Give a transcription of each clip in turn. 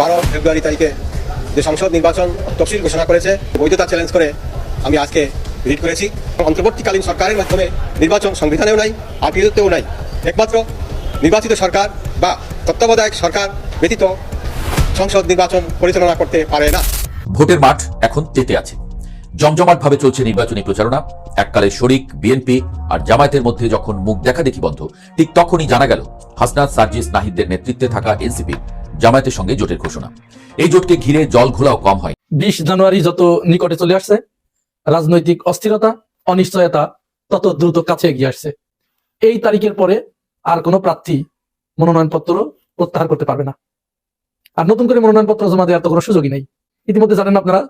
বারো ফেব্রুয়ারি তারিখে যে সংসদ নির্বাচন তফসিল ঘোষণা করেছে, বৈধতা চ্যালেঞ্জ করে আমি আজকে রিট করেছি। অন্তর্বর্তীকালীন সরকারের মাধ্যমে নির্বাচন সংবিধানেও নাই, আপিলতেও নাই। একমাত্র নির্বাচিত সরকার বা তত্ত্বাবধায়ক সরকার ব্যতীত সংসদ নির্বাচন পরিচালনা করতে পারে না। ভোটের মাঠ এখন তেতে আছে। জমজমাট ভাবে চলছে নির্বাচনী প্রচারণা। এককালে শরিক, বিএনপি আর জামায়াতের মধ্যে যখন মুখ দেখা দেখি বন্ধ, ঠিক তখনই জানা গেল, হাসনাত সার্জিস নাহিদদের নেতৃত্বে থাকা এনসিপি জামায়াতের সঙ্গে জোটের ঘোষণা। এই জোটকে ঘিরে জল ঘোলাও কম হয়। বিশ জানুয়ারি যত নিকটে চলে আসছে, রাজনৈতিক অস্থিরতা, অনিশ্চয়তা, তত দ্রুত কাছে এগিয়ে আসছে। এই তারিখের পরে আর কোনো প্রার্থী মনোনয়নপত্র প্রত্যাহার করতে পারবে না। আর নতুন করে মনোনয়নপত্র জমা দেওয়ার তো কোনো সুযোগই নেই। ইতিমধ্যে জানেন আপনারা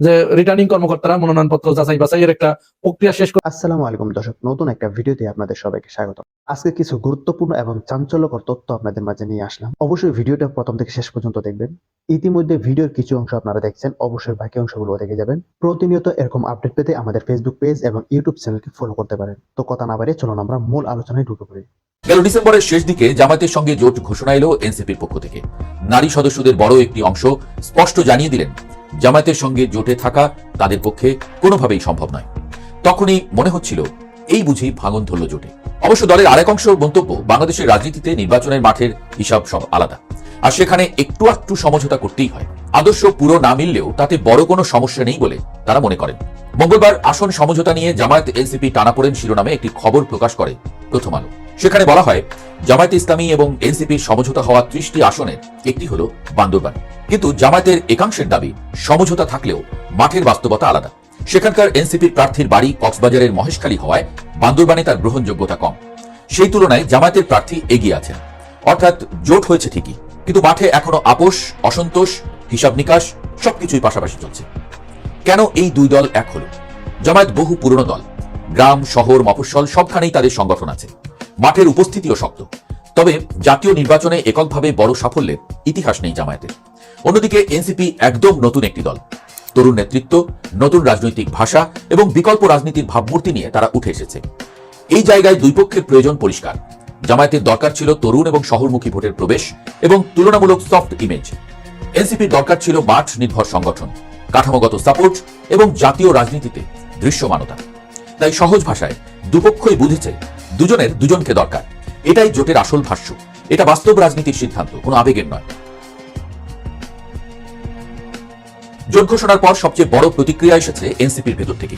যে রিটার্নিং কর্মকর্তারা মনোনয়নপত্র যাচাই বাছাইয়ের একটা প্রক্রিয়া শেষ করে আসসালামু আলাইকুম দর্শক নতুন একটা ভিডিওতে আপনাদের সবাইকে স্বাগত। আজকে কিছু গুরুত্বপূর্ণ এবং চাঞ্চল্যকর তথ্য আপনাদের মাঝে নিয়ে আসলাম। অবশ্যই ভিডিওটা প্রথম থেকে শেষ পর্যন্ত দেখবেন। ইতিমধ্যে ভিডিওর কিছু অংশ আপনারা দেখছেন অবশ্যই বাকি অংশগুলো দেখে যাবেন। প্রতিনিয়ত এরকম আপডেট পেতে আমাদের ফেসবুক পেজ এবং ইউটিউব চ্যানেলকে ফলো করতে পারেন। তো কথা না বাড়িয়ে চলুন আমরা মূল আলোচনায় ঢুকে পড়ি। গেল ডিসেম্বরের শেষ দিকে জামায়াতের সঙ্গে জোট ঘোষণা এলো এনসিপির পক্ষ থেকে। নারী সদস্যদের বড় একটি অংশ স্পষ্ট জানিয়ে দিলেন জামায়াতের সঙ্গে জোটে থাকা তাদের পক্ষে কোনোভাবেই সম্ভব নয়। তখনই মনে হচ্ছিল, এই বুঝি ভাঙন ধরল জোটে। অবশ্য দলের আরেক অংশ মন্তব্য, বাংলাদেশের রাজনীতিতে নির্বাচনের মাঠের হিসাব সব আলাদা। আর সেখানে একটু একটু সমঝোতা করতেই হয়। আদর্শ পুরো না মিললেও তাতে বড় কোনো সমস্যা নেই বলে তারা মনে করেন। মঙ্গলবার আসন সমঝোতা নিয়ে জামায়াত এনসিপি টানাপোড়েন শিরোনামে একটি খবর প্রকাশ করে প্রথম আলো। সেখানে বলা হয়, জামায়াত ইসলামী এবং এনসিপির সমঝোতা হওয়া ত্রিশটি আসনের একটি হল বান্দরবান। কিন্তু জামায়াতের একাংশের দাবি, সমঝোতা থাকলেও মাঠের বাস্তবতা আলাদা। সেখানকার এনসিপির প্রার্থীর বাড়ি কক্সবাজারের মহেশখালী হওয়ায় বান্দরবানে তার গ্রহণযোগ্যতা কম। সেই তুলনায় জামায়াতের প্রার্থী এগিয়ে আছেন। অর্থাৎ জোট হয়েছে ঠিকই, কিন্তু মাঠে এখনও আপোষ, অসন্তোষ, হিসাব নিকাশ সবকিছুই পাশাপাশি চলছে। কেন এই দুই দল এক হলো? জামায়াত বহু পুরনো দল। গ্রাম, শহর, মফস্বল সবখানেই তাদের সংগঠন আছে। মাঠের উপস্থিতিও শক্ত। তবে জাতীয় নির্বাচনে এককভাবে বড় সাফল্যের ইতিহাস নেই জামায়াতের। অন্যদিকে এনসিপি একদম নতুন একটি দল। তরুণ নেতৃত্ব, নতুন রাজনৈতিক ভাষা এবং বিকল্প রাজনীতির ভাবমূর্তি নিয়ে তারা উঠে এসেছে। এই জায়গায় দুই পক্ষের প্রয়োজন পরিষ্কার। জামায়াতের দরকার ছিল তরুণ এবং শহরমুখী ভোটের প্রবেশ এবং তুলনামূলক সফট ইমেজ এনসিপির দরকার ছিল মাঠ নির্ভর সংগঠন। কাঠামোগত সাপোর্ট এবং জাতীয় রাজনীতিতে দৃশ্যমানতা। তাই সহজ ভাষায় দুপক্ষই বুঝেছে দুজনের দুজনকে দরকার। এটাই জোটের আসল ভাষ্য। এটা বাস্তব রাজনীতির সিদ্ধান্ত, কোনো আবেগের নয়। জোট ঘোষণার পর সবচেয়ে বড় প্রতিক্রিয়া এসেছে এনসিপির ভেতর থেকে।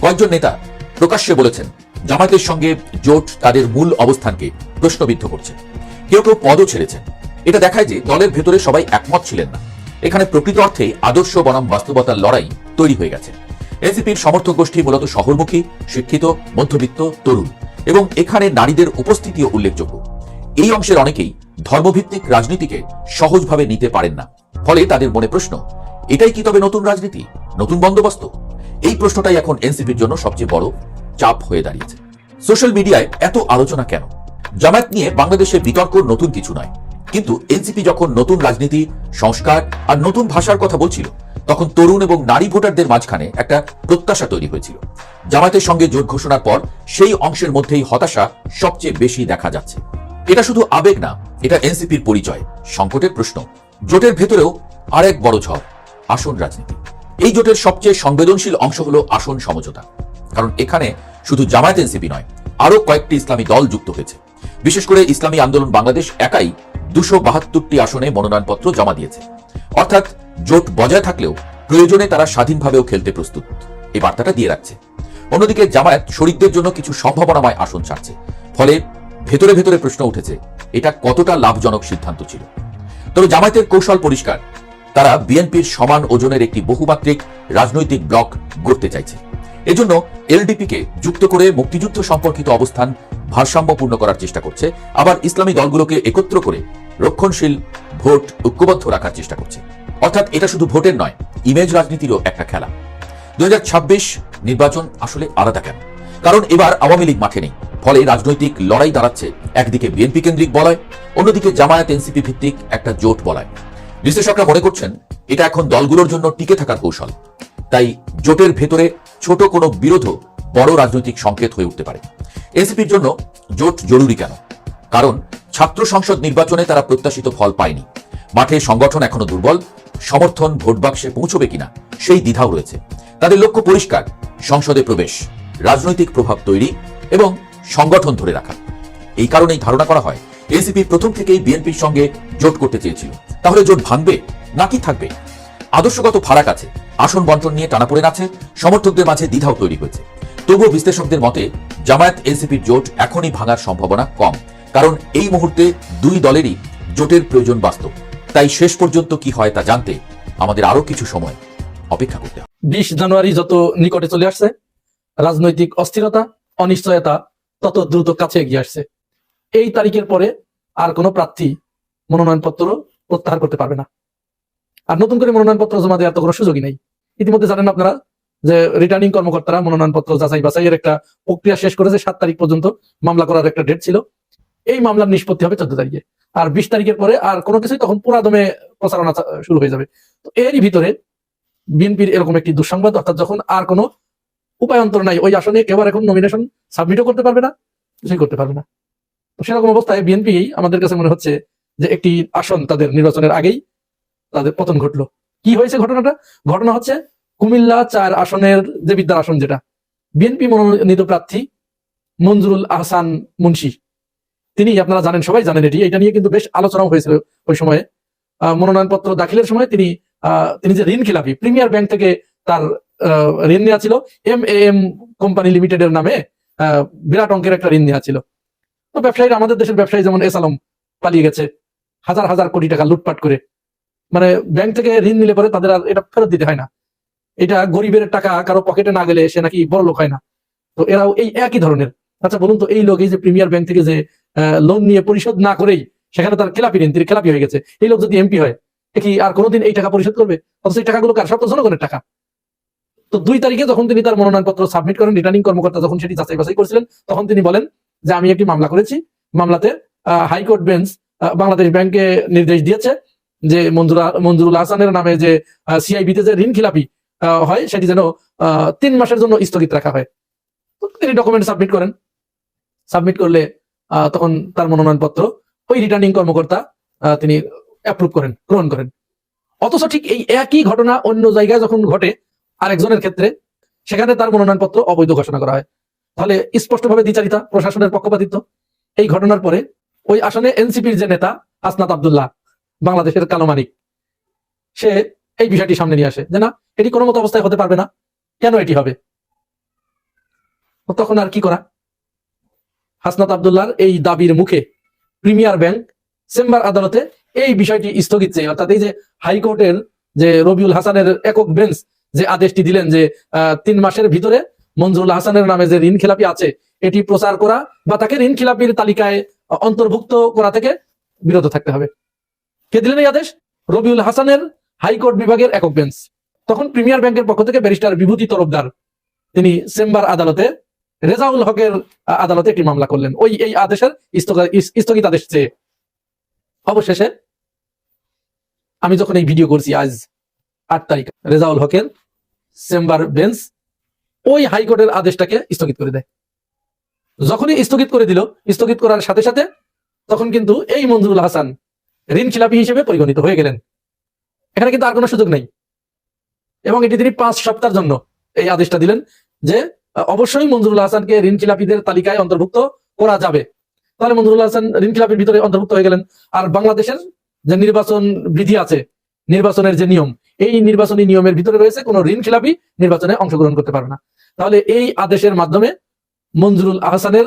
কয়েকজন নেতা প্রকাশ্যে বলেছেন জামায়াতের সঙ্গে জোট তাদের মূল অবস্থানকে প্রশ্নবিদ্ধ করছে। কেউ কেউ পদও ছেড়েছেন। এটা দেখায় যে দলের ভেতরে সবাই একমত ছিলেন না। এখানে প্রকৃত অর্থে আদর্শ বনাম বাস্তবতার লড়াই তৈরি হয়ে গেছে। এনসিপির সমর্থক গোষ্ঠী মূলত শহরমুখী, শিক্ষিত, মধ্যবিত্ত, তরুণ এবং এখানে নারীদের উপস্থিতিও উল্লেখযোগ্য। এই অংশের অনেকেই ধর্মভিত্তিক রাজনীতিকে সহজভাবে নিতে পারেন না। ফলে তাদের মনে প্রশ্ন, এটাই কি তবে নতুন রাজনীতি, নতুন বন্দোবস্ত? এই প্রশ্নটাই এখন এনসিপির জন্য সবচেয়ে বড় চাপ হয়ে দাঁড়িয়েছে। সোশ্যাল মিডিয়ায় এত আলোচনা কেন? জামায়াত নিয়ে বাংলাদেশে বিতর্ক নতুন কিছু নয়। কিন্তু এনসিপি যখন নতুন রাজনীতি, সংস্কার আর নতুন ভাষার কথা বলছিল, তখন তরুণ এবং নারী ভোটারদের মাঝখানে একটা প্রত্যাশা তৈরি হয়েছিল। জামায়াতের সঙ্গে জোট ঘোষণার পর সেই অংশের মধ্যেই হতাশা সবচেয়ে বেশি দেখা যাচ্ছে। এটা শুধু আবেগ না, এটা এনসিপির পরিচয়, সংকটের প্রশ্ন। জোটের ভেতরেও আরেক বড় ঝড়, আসন রাজনীতি। এই জোটের সবচেয়ে সংবেদনশীল অংশ হলো আসন সমঝোতা। কারণ এখানে শুধু জামায়াত এনসিপি নয় আরও কয়েকটি ইসলামী দল যুক্ত হয়েছে। বিশেষ করে ইসলামী আন্দোলন বাংলাদেশ একাই দুশো বাহাত্তরটি আসনে মনোনয়নপত্র জমা দিয়েছে। অর্থাৎ জোট বজায় থাকলেও প্রয়োজনে তারা স্বাধীনভাবেও খেলতে প্রস্তুত। এই বার্তাটা দিয়ে রাখছে। অন্যদিকে জামায়াত শরিকদের জন্য কিছু সম্ভাবনাময় আসন ছাড়ছে। ফলে ভেতরে ভেতরে প্রশ্ন উঠেছে, এটা কতটা লাভজনক সিদ্ধান্ত ছিল? তবে জামায়াতের কৌশল পরিষ্কার। তারা বিএনপির সমান ওজনের একটি বহুমাত্রিক রাজনৈতিক ব্লক গড়তে চাইছে। এজন্য এলডিপিকে যুক্ত করে মুক্তিযুদ্ধ সম্পর্কিত অবস্থান ভারসাম্যপূর্ণ করার চেষ্টা করছে। আবার ইসলামী দলগুলোকে একত্র করে রক্ষণশীল ভোট ঐক্যবদ্ধ রাখার চেষ্টা করছে। অর্থাৎ এটা শুধু ভোটের নয়, ইমেজ রাজনীতিরও একটা খেলা। দু নির্বাচন আসলে আলাদা কেন? কারণ এবার আওয়ামী লীগ মাঠে নেই। ফলে রাজনৈতিক লড়াই দাঁড়াচ্ছে একদিকে বিএনপি কেন্দ্রিক বলয়, অন্যদিকে জামায়াত এনসিপি ভিত্তিক একটা জোট বলয়। বিশ্লেষকরা মনে করছেন, এটা এখন দলগুলোর জন্য টিকে থাকার কৌশল। তাই জোটের ভেতরে ছোট কোনো বিরোধও বড় রাজনৈতিক সংকেত হয়ে উঠতে পারে। এনসিপির জন্য জোট জরুরি কেন? কারণ ছাত্র সংসদ নির্বাচনে তারা প্রত্যাশিত ফল পায়নি। মাঠে সংগঠন এখনও দুর্বল, সমর্থন ভোট বাক্সে পৌঁছবে কিনা সেই দ্বিধাও রয়েছে। তাদের লক্ষ্য পরিষ্কার, সংসদে প্রবেশ, রাজনৈতিক প্রভাব তৈরি এবং সংগঠন ধরে রাখা। এই কারণেই ধারণা করা হয় এনসিপি প্রথম থেকেই বিএনপির সঙ্গে জোট করতে চেয়েছিল। তাহলে জোট ভাঙবে নাকি থাকবে? আদর্শগত ফারাক আছে, আসন বন্টন নিয়ে টানাপোড়েন আছে, সমর্থকদের মাঝে দ্বিধাও তৈরি হয়েছে। তবুও বিশ্লেষকদের মতে, জামায়াত এনসিপির জোট এখনই ভাঙার সম্ভাবনা কম। কারণ এই মুহূর্তে দুই দলেরই জোটের প্রয়োজন বাস্তব। তাই শেষ পর্যন্ত কি হয় তা জানতে আমাদের আরও কিছু সময় অপেক্ষা করতে হবে। বিশ জানুয়ারি যত নিকটে চলে আসছে, রাজনৈতিক অস্থিরতা, অনিশ্চয়তা তত দ্রুত কাছে এগিয়ে আসছে। এই তারিখের পরে আর কোনো প্রার্থী মনোনয়নপত্র প্রত্যাহার করতে পারবে না। আর নতুন করে মনোনয়নপত্র জমা দেওয়ার তো কোনো সুযোগই নেই। ইতিমধ্যে জানেন আপনারা যে রিটার্নিং কর্মকর্তারা মনোনয়নপত্র যাচাই বাছাইয়ের একটা প্রক্রিয়া শেষ করেছে সাত তারিখ পর্যন্ত মামলা করার একটা ডেট ছিল। এই মামলার নিষ্পত্তি হবে চোদ্দ তারিখে। আর বিশ তারিখের পরে আর কোনো কিছুই তখন পুরাদমে প্রচারণা শুরু হয়ে যাবে। তো এরই ভিতরে বিএনপির এরকম একটি দুঃসংবাদ, অর্থাৎ যখন আর কোনো উপায়ন্তর নাই, ওই আসনে কেউ এখন নমিনেশন সাবমিটও করতে পারবে না, কিছুই করতে পারবে না। তো সেরকম অবস্থায় বিএনপি আমাদের কাছে মনে হচ্ছে যে একটি আসন তাদের নির্বাচনের আগেই তাদের পতন ঘটলো। কি হয়েছে ঘটনাটা? ঘটনা হচ্ছে কুমিল্লা চার আসনের যে বিদ্যার আসন যেটা বিএনপি মনোনীত প্রার্থী মঞ্জুরুল আহসান মুন্সি। তিনি আপনারা জানেন সবাই জানেন এটি এটা নিয়ে কিন্তু বেশ আলোচনাও হয়েছিল ওই সময়ে। মনোনয়নপত্র দাখিলের সময় তিনি তিনি যে ঋণ খেলাপি প্রিমিয়ার ব্যাংক থেকে তার ঋণ নেওয়া ছিল। এম এ এম কোম্পানি লিমিটেডের নামে আহ, বিরাট অঙ্কের একটা ঋণ নেওয়া ছিল। তো ব্যবসায়ীরা আমাদের দেশের ব্যবসায়ী যেমন এস আলম পালিয়ে গেছে হাজার হাজার কোটি টাকা লুটপাট করে। মানে ব্যাংক থেকে ঋণ নিলে পরে তাদের আর এটা ফেরত দিতে হয় না। এটা গরিবের টাকা কারও পকেটে না গেলে সে নাকি বড় লোক হয় না। তো এরাও এই একই ধরনের। আচ্ছা বলুন তো, এই লোক এই যে প্রিমিয়ার ব্যাংক থেকে যে লোন নিয়ে পরিশোধ না করেই সেখানে তার খেলাপি ঋণ তিনি খেলাপি হয়ে গেছে। এই লোক যদি এমপি হয় কি আর কোনোদিন এই টাকা পরিশোধ করবে? অথচ এই টাকাগুলো কার? সব তো জনগণের টাকা। তো দুই তারিখে যখন তিনি তার মনোনয়নপত্র সাবমিট করেন রিটার্নিং কর্মকর্তা যখন সেটি যাচাই বাছাই করেছিলেন, তখন তিনি বলেন যে, আমি একটি মামলা করেছি। মামলাতে হাইকোর্ট বেঞ্চ বাংলাদেশ ব্যাংকে নির্দেশ দিয়েছে যে, মঞ্জুরা, মঞ্জুরুল হাসানের নামে যে সিআইবিতে যে ঋণ খিলাপি হয়, সেটি যেন তিন মাসের জন্য স্থগিত রাখা হয়। তিনি ডকুমেন্ট সাবমিট করেন। সাবমিট করলে তখন তার মনোনয়নপত্র, ওই রিটার্নিং কর্মকর্তা তিনি অ্যাপ্রুভ করেন, গ্রহণ করেন। অথচ ঠিক এই একই ঘটনা অন্য জায়গায় যখন ঘটে, আরেকজনের ক্ষেত্রে, সেখানে তার মনোনয়নপত্র অবৈধ ঘোষণা করা হয়। তাহলে স্পষ্টভাবে দ্বিচারিতা, প্রশাসনের পক্ষপাতিত্ব। এই ঘটনার পরে, ওই আসনে এনসিপির যে নেতা, আসনাত আব্দুল্লাহ, বাংলাদেশের কালো মানিক, সে এই বিষয়টি সামনে নিয়ে আসে যে না এটি কোনো মতো অবস্থায় হতে পারবে না। কেন এটি হবে? তখন আর কি করা? হাসনাত আব্দুল্লাহর এই দাবির মুখে প্রিমিয়ার ব্যাংক চেম্বার আদালতে এই বিষয়টি স্থগিত চেয়ে অর্থাৎ এই যে হাইকোর্টের যে রবিউল হাসানের একক বেঞ্চ যে আদেশটি দিলেন যে তিন মাসের ভিতরে মঞ্জুরুল হাসানের নামে যে ঋণ খেলাপি আছে, এটি প্রচার করা বা তাকে ঋণ খেলাপির তালিকায় অন্তর্ভুক্ত করা থেকে বিরত থাকতে হবে। কে দিলেন এই আদেশ? রবিউল হাসানের হাইকোর্ট বিভাগের একক বেঞ্চ। তখন প্রিমিয়ার ব্যাংকের পক্ষ থেকে ব্যারিস্টার বিভূতি তরফদার, তিনি চেম্বার আদালতে, রেজাউল হকের আদালতে একটি মামলা করলেন। ওই, এই আদেশের স্থগ- ইস- স্থগিত আদেশ চেয়ে। অবশেষে আমি যখন এই ভিডিও করছি আজ আট তারিখ, রেজাউল হকের চেম্বার বেঞ্চ ওই হাইকোর্টের আদেশটাকে স্থগিত করে দেয়। যখনই স্থগিত করে দিল, স্থগিত করার সাথে সাথে তখন কিন্তু এই মঞ্জুরুল হাসান ঋণ খিলাপি হিসেবে পরিগণিত হয়ে গেলেন। এখানে কিন্তু আর কোনো সুযোগ নেই। এবং এটি তিনি পাঁচ সপ্তাহের জন্য এই আদেশটা দিলেন যে অবশ্যই মঞ্জুরুল হাসানকে ঋণ খিলাপিদের তালিকায় অন্তর্ভুক্ত করা যাবে। তাহলে মঞ্জুরুল হাসান ঋণ খিলাপির ভিতরে অন্তর্ভুক্ত হয়ে গেলেন। আর বাংলাদেশের যে নির্বাচন বিধি আছে, নির্বাচনের যে নিয়ম, এই নির্বাচনী নিয়মের ভিতরে রয়েছে কোনো ঋণ খিলাপি নির্বাচনে অংশগ্রহণ করতে পারবে না। তাহলে এই আদেশের মাধ্যমে মঞ্জুরুল আহসানের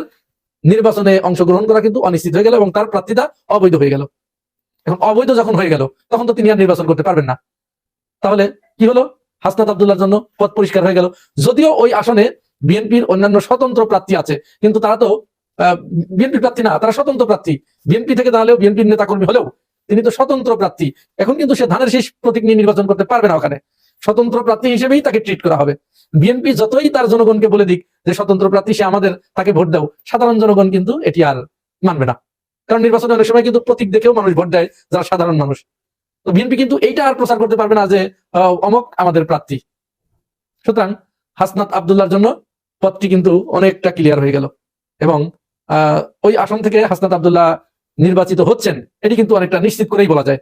নির্বাচনে অংশগ্রহণ করা কিন্তু অনিশ্চিত হয়ে গেল এবং তার প্রার্থিতা অবৈধ হয়ে গেল। এখন অবৈধ যখন হয়ে গেল, তখন তো তিনি আর নির্বাচন করতে পারবেন না। তাহলে কি হলো? হাসনাত আব্দুল্লাহর জন্য পথ পরিষ্কার হয়ে গেল। যদিও ওই আসনে বিএনপির অন্যান্য স্বতন্ত্র প্রার্থী আছে, কিন্তু তারা তো বিএনপি প্রার্থী না, তারা স্বতন্ত্র প্রার্থী। বিএনপি থেকে তাহলেও বিএনপির নেতাকর্মী হলেও তিনি তো স্বতন্ত্র প্রার্থী। এখন কিন্তু সে ধানের শেষ প্রতীক নিয়ে নির্বাচন করতে পারবে না ওখানে। স্বতন্ত্র প্রার্থী হিসেবেই তাকে ট্রিট করা হবে। বিএনপি যতই তার জনগণকে বলে দিক যে স্বতন্ত্র প্রার্থী, সে আমাদের তাকে ভোট দাও। সাধারণ জনগণ কিন্তু এটি আর মানবে না। কারণ নির্বাচনে অনেক সময় কিন্তু প্রতীক দেখেও মানুষ ভোট দেয়, যারা সাধারণ মানুষ। বিএনপি কিন্তু এইটা আর প্রচার করতে পারবে না যে অমক আমাদের প্রার্থী। সুতরাং হাসনাত আব্দুল্লাহর জন্য পথটি কিন্তু অনেকটা ক্লিয়ার হয়ে গেল। এবং ওই আসন থেকে হাসনাত আব্দুল্লাহ নির্বাচিত হচ্ছেন, এটি কিন্তু অনেকটা নিশ্চিত করেই বলা যায়।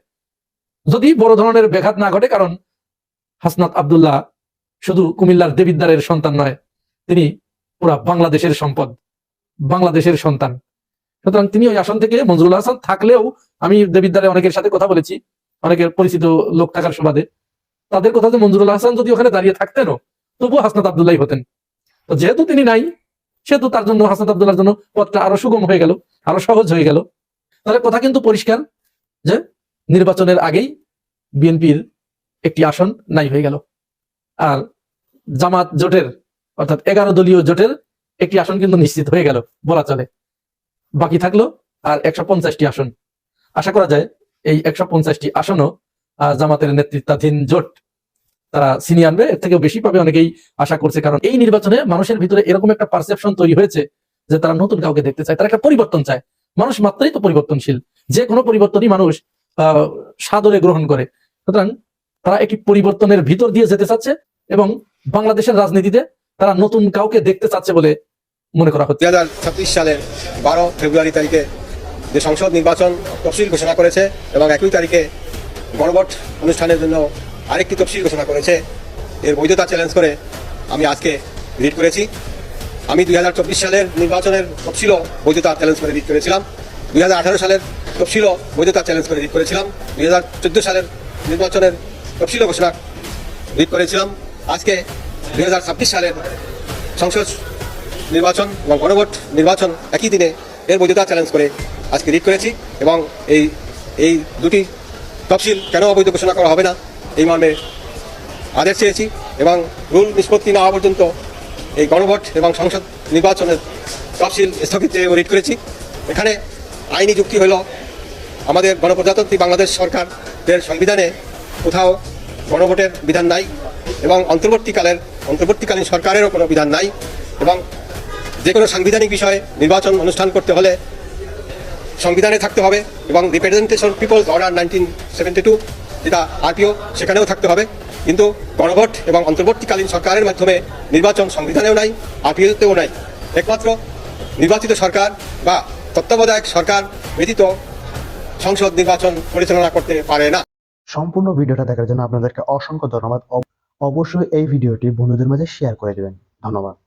যদি বড় ধরনের ব্যাঘাত না ঘটে, কারণ হাসনাত আব্দুল্লাহ শুধু কুমিল্লার দেবিদ্দারের সন্তান নয়, তিনি পুরা বাংলাদেশের সম্পদ, বাংলাদেশের সন্তান। সুতরাং তিনি ওই আসন থেকে মঞ্জুরুল হাসান থাকলেও আমি দেবিদ্দারে অনেকের সাথে কথা বলেছি অনেকের পরিচিত লোক থাকার সুবাদে। তাদের কথা যে মঞ্জুরুল হাসান যদি ওখানে দাঁড়িয়ে থাকতেনও তবুও হাসনাত আবদুল্লাহ হতেন। তো যেহেতু তিনি নাই, সেহেতু তার জন্য, হাসনাত আবদুল্লাহর জন্য পথটা আরও সুগম হয়ে গেল, আরও সহজ হয়ে গেল। তাহলে কথা কিন্তু পরিষ্কার যে নির্বাচনের আগেই বিএনপির একটি আসন নাই হয়ে গেল। আর জামাত জোটের, অর্থাৎ এগারো দলীয় জোটের একটি আসন কিন্তু নিশ্চিত হয়ে গেল, বলা চলে। বাকি থাকল আর একশো পঞ্চাশটি আসন। আশা করা যায় এই একশো পঞ্চাশটি আসনও জামাতের নেতৃত্বাধীন জোট তারা ছিনিয়ে আনবে। এর থেকেও বেশি পাবে অনেকেই আশা করছে, কারণ এই নির্বাচনে মানুষের ভিতরে এরকম একটা পারসেপশন তৈরি হয়েছে যে তারা নতুন কাউকে দেখতে চায়, তারা একটা পরিবর্তন চায়। মানুষ মাত্রই তো পরিবর্তনশীল। যে কোনো পরিবর্তনই মানুষ সাদরে গ্রহণ করে। সুতরাং তারা একটি পরিবর্তনের ভিতর দিয়ে যেতে চাচ্ছে এবং বাংলাদেশের রাজনীতিতে তারা নতুন কাউকে দেখতে চাচ্ছে বলে মনে করা হচ্ছে। দুই হাজার ছাব্বিশ সালের বারো ফেব্রুয়ারি তারিখে যে সংসদ নির্বাচন তফসিল ঘোষণা করেছে এবং একই তারিখে গণভোট অনুষ্ঠানের জন্য আরেকটি তফসিল ঘোষণা করেছে, এর বৈধতা চ্যালেঞ্জ করে আমি আজকে রিট করেছি। আমি দুই হাজার চব্বিশ সালের নির্বাচনের তফসিলও বৈধতা চ্যালেঞ্জ করে রিট করেছিলাম। দুই হাজার আঠারো সালের তফসিলও বৈধতা চ্যালেঞ্জ করে রিট করেছিলাম। দুই হাজার চোদ্দ সালের নির্বাচনের তফসিলও ঘোষণা রিট করেছিলাম। আজকে দুই হাজার ছাব্বিশ সালের সংসদ নির্বাচন এবং গণভোট নির্বাচন একই দিনে এর বৈধতা চ্যালেঞ্জ করে আজকে রিট করেছি এবং এই এই দুটি তফসিল কেন অবৈধ ঘোষণা করা হবে না, এই মর্মে আদেশ চেয়েছি এবং রুল নিষ্পত্তি না হওয়া পর্যন্ত এই গণভোট এবং সংসদ নির্বাচনের তফসিল স্থগিত রিট করেছি। এখানে আইনি যুক্তি হলো আমাদের গণপ্রজাতন্ত্রী বাংলাদেশ সরকারের সংবিধানে কোথাও গণভোটের বিধান নাই এবং অন্তর্বর্তীকালের, অন্তর্বর্তীকালীন সরকারেরও কোনো বিধান নাই এবং যে কোনো সাংবিধানিক বিষয়ে নির্বাচন অনুষ্ঠান করতে হলে সংবিধানে থাকতে হবে এবং representation people's order nineteen seventy two যেটা আরপিও সেখানেও থাকতে হবে। কিন্তু গণভোট এবং অন্তর্বর্তীকালীন সরকারের মাধ্যমে নির্বাচন সংবিধানেও নাই আরপিওতেও নাই। একমাত্র নির্বাচিত সরকার বা তত্ত্বাবধায়ক সরকার ব্যতীত সংসদ নির্বাচন পরিচালনা করতে পারে না। সম্পূর্ণ ভিডিওটা দেখার জন্য আপনাদেরকে অসংখ্য ধন্যবাদ। অব- অবশ্যই এই ভিডিওটি বন্ধুদের মাঝে শেয়ার করে দেবেন। ধন্যবাদ।